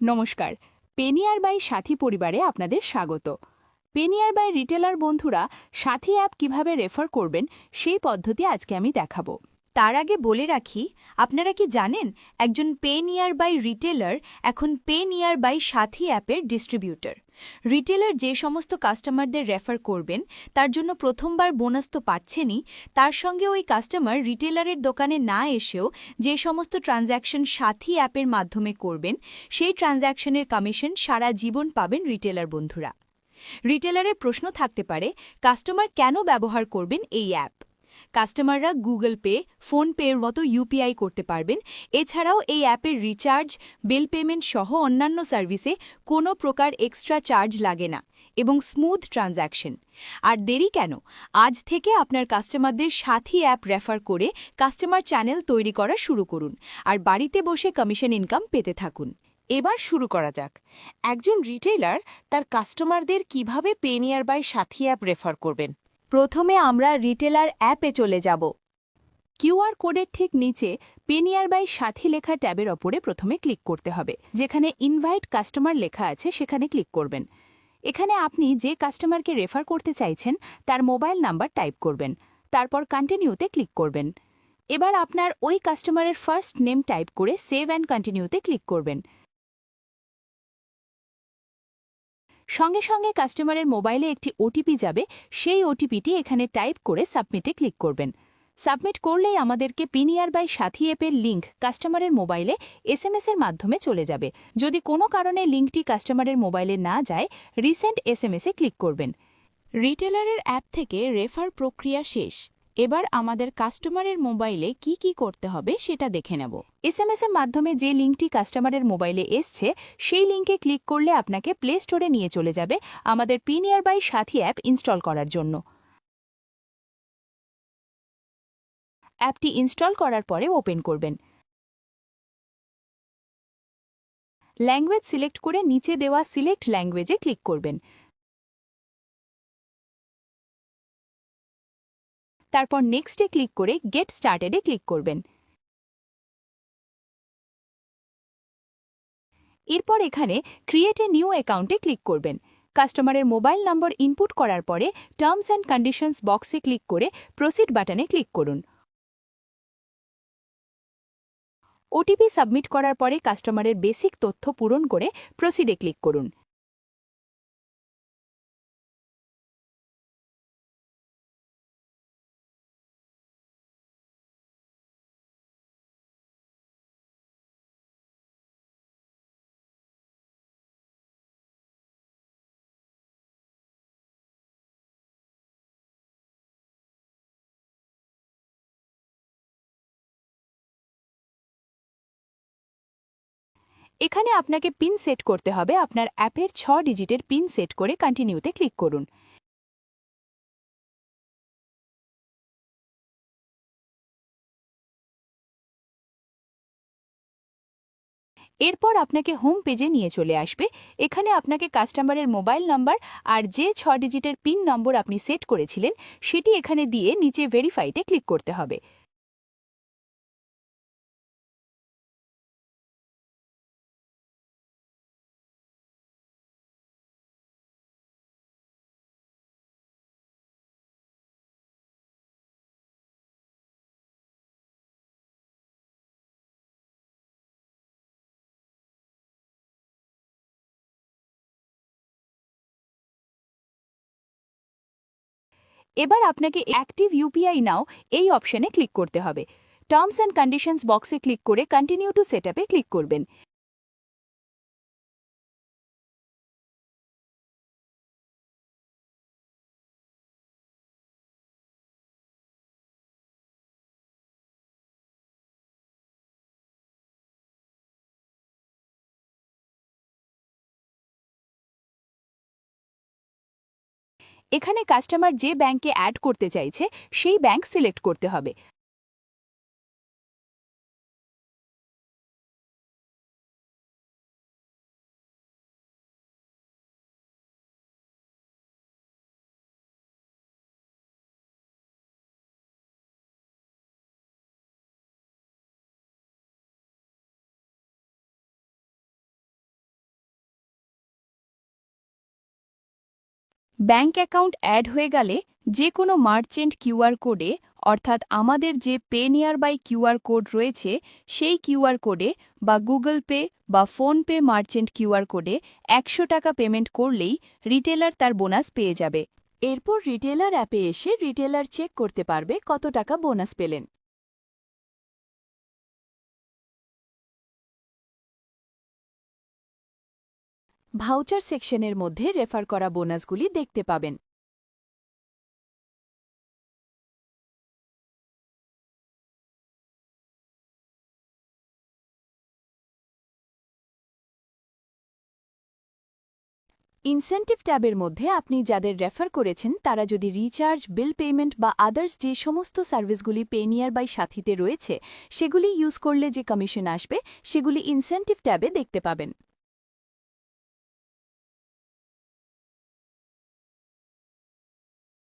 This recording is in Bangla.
নমস্কার, পেনিয়ার বাই সাথী পরিবারে আপনাদের স্বাগত। পেনিয়ার বাই রিটেলার বন্ধুরা, সাথী অ্যাপ কীভাবে রেফার করবেন সেই পদ্ধতি আজকে আমি দেখাবো। তার আগে বলে রাখি, আপনারা কি জানেন, একজন পেনিয়ার বাই রিটেলার এখন পেনিয়ার বাই সাথী অ্যাপের ডিস্ট্রিবিউটর। রিটেলার যে সমস্ত কাস্টমারদের রেফার করবেন, তার জন্য প্রথমবার বোনাস তো পাচ্ছেনই, তার সঙ্গে ওই কাস্টমার রিটেলারের দোকানে না এসেও যে সমস্ত ট্রানজ্যাকশন সাথী অ্যাপের মাধ্যমে করবেন, সেই ট্রানজ্যাকশনের কমিশন সারা জীবন পাবেন রিটেলার বন্ধুরা। রিটেলারের প্রশ্ন থাকতে পারে কাস্টমার কেন ব্যবহার করবেন এই অ্যাপ কাস্টমাররা গুগল পে ফোনপের মতো ইউপিআই করতে পারবেন। এছাড়াও এই অ্যাপের রিচার্জ, বিল পেমেন্ট সহ অন্যান্য সার্ভিসে কোনো প্রকার এক্সট্রা চার্জ লাগে না এবং স্মুথ ট্রানজ্যাকশন। আর দেরি কেন? আজ থেকে আপনার কাস্টমারদের সাথী অ্যাপ রেফার করে কাস্টমার চ্যানেল তৈরি করা শুরু করুন আর বাড়িতে বসে কমিশন ইনকাম পেতে থাকুন। এবার শুরু করা যাক। একজন রিটেইলার তার কাস্টমারদের কীভাবে পেনিয়ার বাই সাথী অ্যাপ রেফার করবেন? প্রথমে আমরা রিটেলার অ্যাপে চলে যাব। কিউআর কোডের ঠিক নিচে পেনিয়ার বাই সাথী লেখা ট্যাবের ওপরে প্রথমে ক্লিক করতে হবে, যেখানে ইনভাইট কাস্টমার লেখা আছে সেখানে ক্লিক করবেন। এখানে আপনি যে কাস্টমারকে রেফার করতে চাইছেন, তার মোবাইল নাম্বার টাইপ করবেন, তারপর কন্টিনিউতে ক্লিক করবেন। এবার আপনার ওই কাস্টমারের ফার্স্ট নেম টাইপ করে সেভ অ্যান্ড কন্টিনিউতে ক্লিক করবেন। সঙ্গে সঙ্গে কাস্টমারের মোবাইলে একটি ওটিপি যাবে, সেই ওটিপিটি এখানে টাইপ করে সাবমিটে ক্লিক করবেন। সাবমিট করলেই আমাদেরকে পিনিয়ার বাই সাথী অ্যাপের লিঙ্ক কাস্টমারের মোবাইলে এসএমএস এর মাধ্যমে চলে যাবে। যদি কোনো কারণে লিঙ্কটি কাস্টমারের মোবাইলে না যায়, রিসেন্ট এস এসএমএসে ক্লিক করবেন। রিটেলারের অ্যাপ থেকে রেফার প্রক্রিয়া শেষ। এবার আমাদের কাস্টমারের মোবাইলে কি কি করতে হবে সেটা দেখে নেব। এসএমএস এর মাধ্যমে যে লিঙ্কটি কাস্টমারের মোবাইলে এসছে, সেই লিঙ্কে ক্লিক করলে আপনাকে প্লে স্টোরে নিয়ে চলে যাবে আমাদের পিনিয়ার বাই সাথী অ্যাপ ইনস্টল করার জন্য। অ্যাপটি ইনস্টল করার পরে ওপেন করবেন। ল্যাঙ্গুয়েজ সিলেক্ট করে নিচে দেওয়া সিলেক্ট ল্যাঙ্গুয়েজে ক্লিক করবেন। তারপর নেক্সটে ক্লিক করে গেট স্টার্টেডে ক্লিক করবেন। এরপর এখানে ক্রিয়েট এ নিউ অ্যাকাউন্টে ক্লিক করবেন। কাস্টমারের মোবাইল নম্বর ইনপুট করার পরে টার্মস অ্যান্ড কন্ডিশনস বক্সে ক্লিক করে প্রসিড বাটনে ক্লিক করুন। ওটিপি সাবমিট করার পরে কাস্টমারের বেসিক তথ্য পূরণ করে প্রসিডে ক্লিক করুন। এখানে আপনাকে পিন সেট করতে হবে। আপনার অ্যাপের ছ ডিজিটের পিন সেট করে কন্টিনিউতে ক্লিক করুন। এরপর আপনাকে হোম পেজে নিয়ে চলে আসবে। এখানে আপনাকে কাস্টমারের মোবাইল নাম্বার আর যে ছ ডিজিটের পিন নম্বর আপনি সেট করেছিলেন, সেটি এখানে দিয়ে নিচে ভেরিফাইতে ক্লিক করতে হবে। এবার আপনাকে অ্যাক্টিভ ইউপিআই নাও, এই অপশনে ক্লিক করতে হবে। টার্মস অ্যান্ড কন্ডিশনস বক্সে ক্লিক করে কন্টিনিউ টু সেট ক্লিক করবেন। এখানে কাস্টমার যে ব্যাংকে অ্যাড করতে চাইছে সেই ব্যাংক সিলেক্ট করতে হবে। ব্যাঙ্ক অ্যাকাউন্ট অ্যাড হয়ে গেলে যে কোনো মার্চেন্ট কিউআর কোডে, অর্থাৎ আমাদের যে pay near by QR code রয়েছে, সেই কিউআর কোডে বা গুগল পে বা ফোনপে মার্চেন্ট কিউআর কোডে একশো টাকা পেমেন্ট করলেই রিটেলার তার বোনাস পেয়ে যাবে। এরপর রিটেলার অ্যাপে এসে রিটেলার চেক করতে পারবে কত টাকা বোনাস পেলেন। ভাউচার সেকশনের মধ্যে রেফার করা বোনাসগুলি দেখতে পাবেন। ইনসেন্টিভ ট্যাবের মধ্যে আপনি যাদের রেফার করেছেন, তারা যদি রিচার্জ, বিল পেমেন্ট বা আদার্স যে সমস্ত সার্ভিসগুলি পেনিয়ার বাই সাথীতে রয়েছে, সেগুলি ইউজ করলে যে কমিশন আসবে, সেগুলি ইনসেন্টিভ ট্যাবে দেখতে পাবেন।